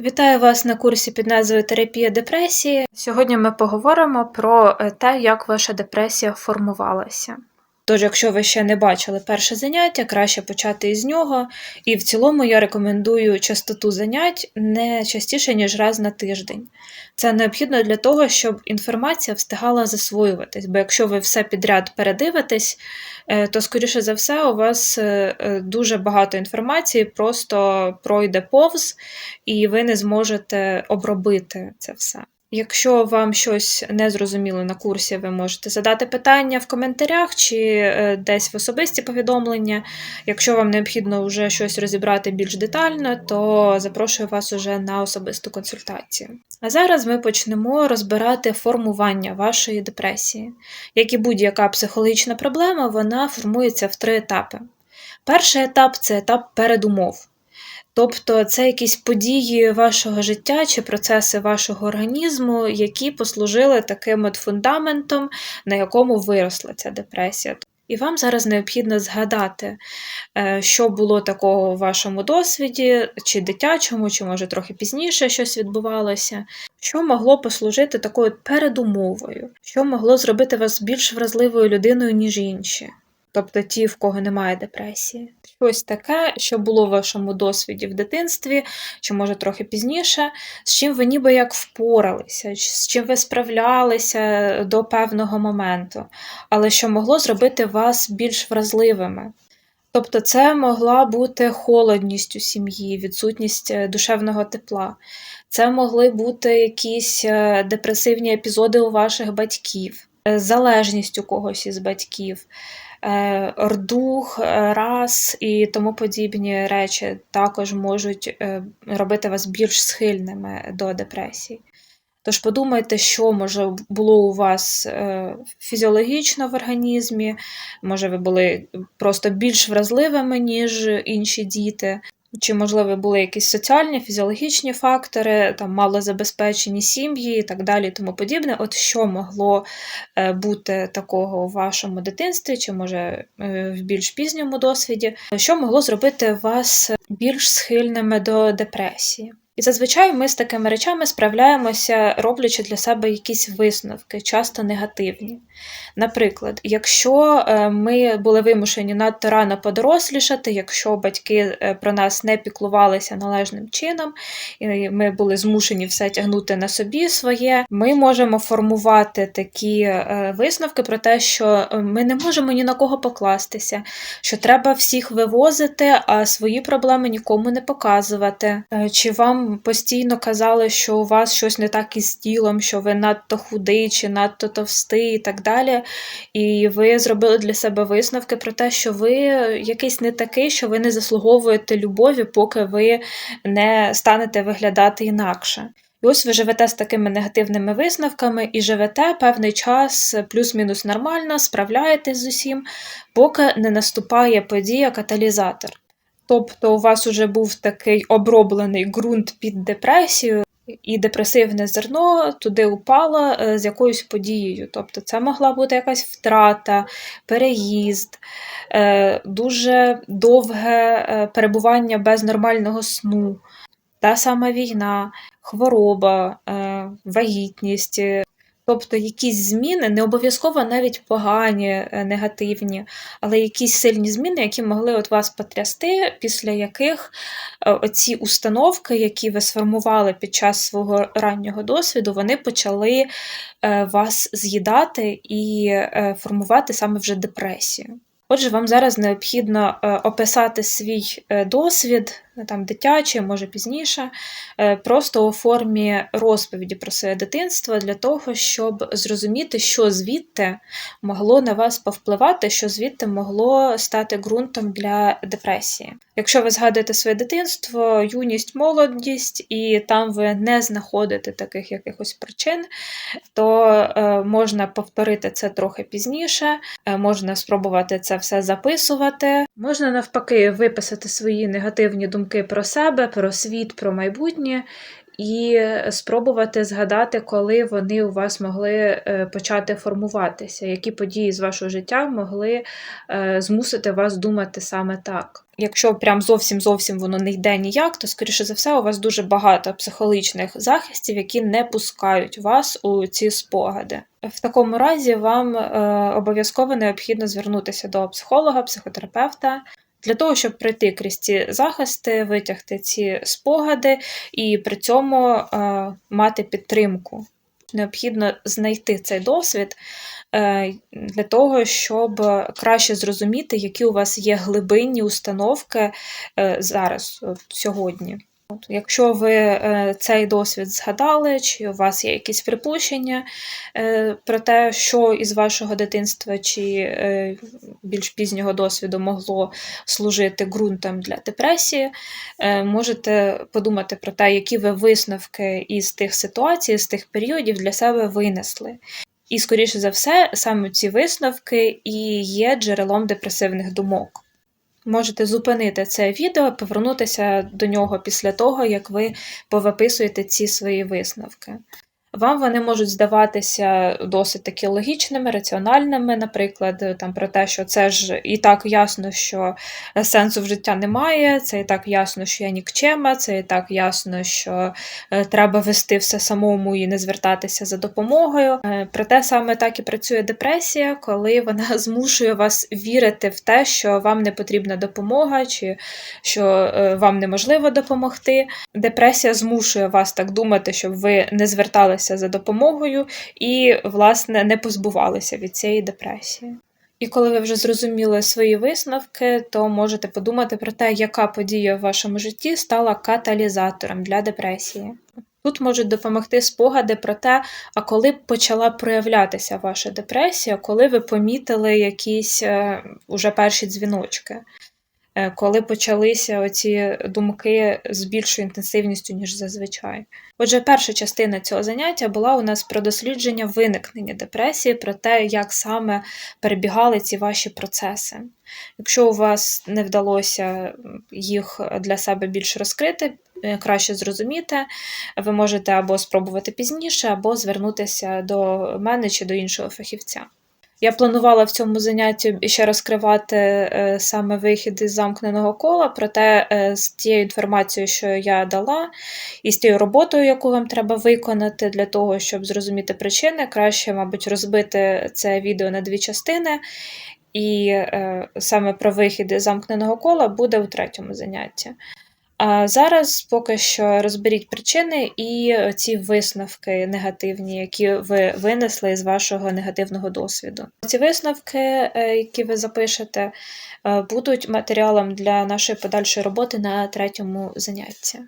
Вітаю вас на курсі під назвою Терапія депресії. Сьогодні ми поговоримо про е, те, як ваша депресія формувалася. Тож, якщо ви ще не бачили перше заняття, краще почати із нього. І в цілому я рекомендую частоту занять не частіше, ніж раз на тиждень. Це необхідно для того, щоб інформація встигала засвоюватись, бо якщо ви все підряд передивитесь, е, то, скоріше за все, у вас е, е, дуже багато інформації просто пройде повз, і ви не зможете обробити це все. Якщо вам щось не зрозуміло на курсі, ви можете задати питання в коментарях чи е, десь в особисті повідомлення. Якщо вам необхідно вже щось розібрати більш детально, то запрошую вас уже на особисту консультацію. А зараз ми почнемо розбирати формування вашої депресії. Як і будь-яка психологічна проблема, вона формується в три етапи. Перший етап це етап передумов. Тобто це якісь події вашого життя чи процеси вашого організму, які послужили таким от фундаментом, на якому виросла ця депресія. І вам зараз необхідно згадати, е, що було такого у вашому досвіді, чи дитячому, чи може трохи пізніше щось відбувалося, що могло послужити такою передумовою, що могло зробити вас більш вразливою людиною, ніж інші тобто ті, в кого немає депресії. Щось таке, що було в вашому досвіді в дитинстві, чи може трохи пізніше, з чим ви ніби як впоралися, з чим ви справлялися до певного моменту, але що могло зробити вас більш вразливими. Тобто це могла бути холодність у сім'ї, відсутність е, душевного тепла. Це могли бути якісь е, депресивні епізоди у ваших батьків, е, залежність у когось із батьків. Е, рдух, е, раз і тому подібні речі також можуть е, робити вас більш схильними до депресії. Тож подумайте, що може було у вас фізіологічно в організмі, може, ви були просто більш вразливими, ніж інші діти. Чи, можливо, були якісь соціальні, фізіологічні фактори, там малозабезпечені сім'ї і так далі, тому подібне. От що могло е, бути такого у вашому дитинстві, чи може е, в більш пізньому досвіді, що могло зробити вас більш схильними до депресії? І зазвичай ми з такими речами справляємося, роблячи для себе якісь висновки, часто негативні. Наприклад, якщо е, ми були вимушені надто рано подорослішати, якщо батьки е, про нас не піклувалися належним чином, і ми були змушені все тягнути на собі своє, ми можемо формувати такі е, висновки про те, що ми не можемо ні на кого покластися, що треба всіх вивозити, а свої проблеми нікому не показувати. Чи вам постійно казали, що у вас щось не так із тілом, що ви надто худий чи надто товстий і так далі. І ви зробили для себе висновки про те, що ви якийсь не такий, що ви не заслуговуєте любові, поки ви не станете виглядати інакше. І ось ви живете з такими негативними висновками і живете певний час плюс-мінус нормально, справляєтесь з усім, поки не наступає подія каталізатор. Тобто у вас вже був такий оброблений ґрунт під депресію, і депресивне зерно туди упало е, з якоюсь подією. Тобто це могла бути якась втрата, переїзд, е, дуже довге е, перебування без нормального сну, та сама війна, хвороба, вагітність. Тобто якісь зміни, не обов'язково навіть погані, е, негативні, але якісь сильні зміни, які могли от вас потрясти, після яких е, оці установки, які ви сформували під час свого раннього досвіду, вони почали е, вас з'їдати і формувати саме вже депресію. Отже, вам зараз необхідно описати свій досвід там дитяче, може пізніше, е, просто у формі розповіді про своє дитинство для того, щоб зрозуміти, що звідти могло на вас повпливати, що звідти могло стати ґрунтом для депресії. Якщо ви згадуєте своє дитинство, юність, молодість, і там ви не знаходите таких якихось причин, то е, можна повторити це трохи пізніше, е, можна спробувати це все записувати, можна навпаки виписати свої негативні думки думки про себе, про світ, про майбутнє, і спробувати згадати, коли вони у вас могли е, почати формуватися, які події з вашого життя могли е, змусити вас думати саме так. Якщо прям зовсім зовсім воно не йде ніяк, то скоріше за все у вас дуже багато психологічних захистів, які не пускають вас у ці спогади. В такому разі вам е, обов'язково необхідно звернутися до психолога, психотерапевта. Для того, щоб пройти крізь ці захисти, витягти ці спогади і при цьому е, мати підтримку. Необхідно знайти цей досвід е, для того, щоб краще зрозуміти, які у вас є глибинні установки е, зараз, сьогодні. От, Якщо ви е, цей досвід згадали, чи у вас є якісь припущення е, про те, що із вашого дитинства чи е, більш пізнього досвіду могло служити ґрунтом для депресії, можете подумати про те, які ви висновки із тих ситуацій, з тих періодів для себе винесли. І, скоріше за все, саме ці висновки і є джерелом депресивних думок. Можете зупинити це відео, повернутися до нього після того, як ви повиписуєте ці свої висновки. Вам вони можуть здаватися досить таки логічними, раціональними, наприклад, там про те, що це ж і так ясно, що сенсу в життя немає, це і так ясно, що я нікчема, це і так ясно, що е, треба вести все самому і не звертатися за допомогою. Е, Проте саме так і працює депресія, коли вона змушує вас вірити в те, що вам не потрібна допомога, чи що е, вам неможливо допомогти. Депресія змушує вас так думати, щоб ви не зверталися за допомогою і, власне, не позбувалися від цієї депресії. І коли ви вже зрозуміли свої висновки, то можете подумати про те, яка подія в вашому житті стала каталізатором для депресії. Тут можуть допомогти спогади про те, а коли почала проявлятися ваша депресія, коли ви помітили якісь е, уже перші дзвіночки. Е, коли почалися оці думки з більшою інтенсивністю, ніж зазвичай. Отже, перша частина цього заняття була у нас про дослідження виникнення депресії, про те, як саме перебігали ці ваші процеси. Якщо у вас не вдалося їх для себе більш розкрити, е, краще зрозуміти, ви можете або спробувати пізніше, або звернутися до мене чи до іншого фахівця. Я планувала в цьому занятті ще розкривати е, саме вихід із замкненого кола, проте е, з тією інформацією, що я дала, і з тією роботою, яку вам треба виконати для того, щоб зрозуміти причини, краще, мабуть, розбити це відео на дві частини. І е, саме про вихід із замкненого кола буде у третьому занятті. А зараз поки що розберіть причини і ці висновки негативні, які ви винесли з вашого негативного досвіду. Ці висновки, е, які ви запишете, е, будуть матеріалом для нашої подальшої роботи на третьому занятті.